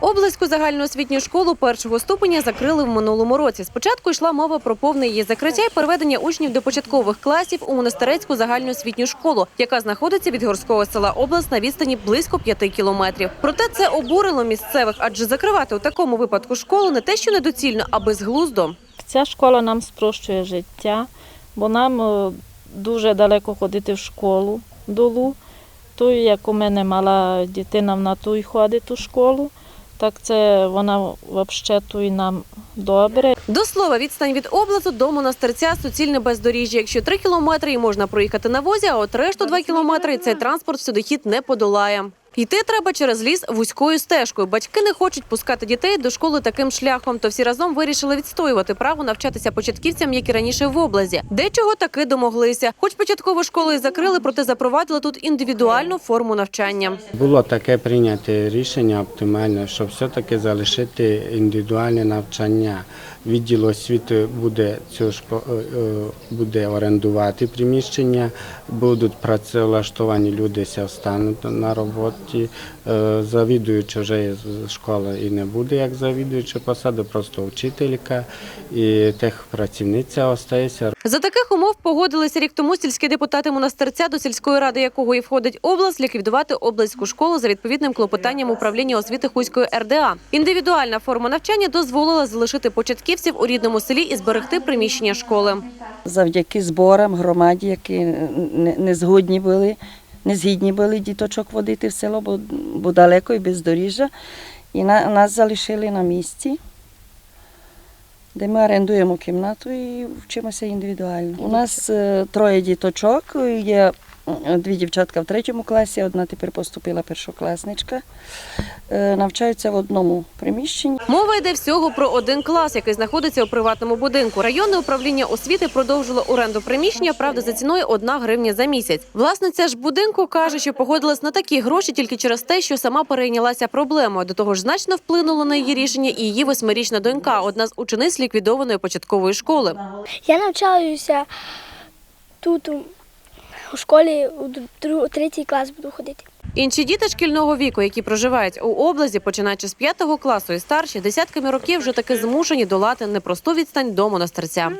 Облаську загальноосвітню школу першого ступеня закрили в минулому році. Спочатку йшла мова про повне її закриття і переведення учнів до початкових класів у монастирецьку загальноосвітню школу, яка знаходиться від горського села Область на відстані близько п'яти кілометрів. Проте це обурило місцевих, адже закривати у такому випадку школу не те, що недоцільно, а безглуздо. Ця школа нам спрощує життя, бо нам е, дуже далеко ходити в школу долу. Ту, як у мене мала дитина, вона ту й ходить у школу, так це вона взагалі ту й нам добре. До слова, відстань від облазу до монастирця суцільне бездоріжжя. Якщо три кілометри і можна проїхати на возі, а от решту два кілометри цей транспорт всюдохід не подолає. Йти треба через ліс вузькою стежкою. Батьки не хочуть пускати дітей до школи таким шляхом, то всі разом вирішили відстоювати право навчатися початківцям, як і раніше в облазі. Дечого таки домоглися. Хоч початкову школу і закрили, проте запровадили тут індивідуальну форму навчання. Було таке прийняте рішення оптимальне, щоб все-таки залишити індивідуальне навчання. Відділ освіти буде цю е, е, буде орендувати приміщення, будуть працевлаштовані люди, стануть на роботі. Е, Завідуюча вже з школи і не буде як завідуюча посада, просто вчителька і техпрацівниця остається. За таких умов погодилися рік тому сільські депутати монастирця, до сільської ради якого і входить область, ліквідувати облаську школу за відповідним клопотанням управління освіти Хуської РДА. Індивідуальна форма навчання дозволила залишити початківців у рідному селі і зберегти приміщення школи. завдяки зборам громаді, які не, не згодні були, не згідні були діточок водити в село, бо, бо далеко і бездоріжжя. І на, нас залишили на місці, де ми орендуємо кімнату і вчимося індивідуально. У нас е, троє діточок, є дві дівчатка в третьому класі, одна тепер поступила першокласничка. Е, Навчаються в одному приміщенні. Мова йде всього про один клас, який знаходиться у приватному будинку. Районне управління освіти продовжило оренду приміщення, правда, за ціною 1 гривня за місяць. Власниця ж будинку каже, що погодилась на такі гроші тільки через те, що сама перейнялася проблемою. До того ж, значно вплинуло на її рішення і її восьмирічна донька, одна з учениць ліквідованої початкової школи. Я навчаюся тут у- школі у третій клас буду ходити. Інші діти шкільного віку, які проживають у області, починаючи з п'ятого класу і старші, десятками років вже таки змушені долати непросту відстань до монастирця.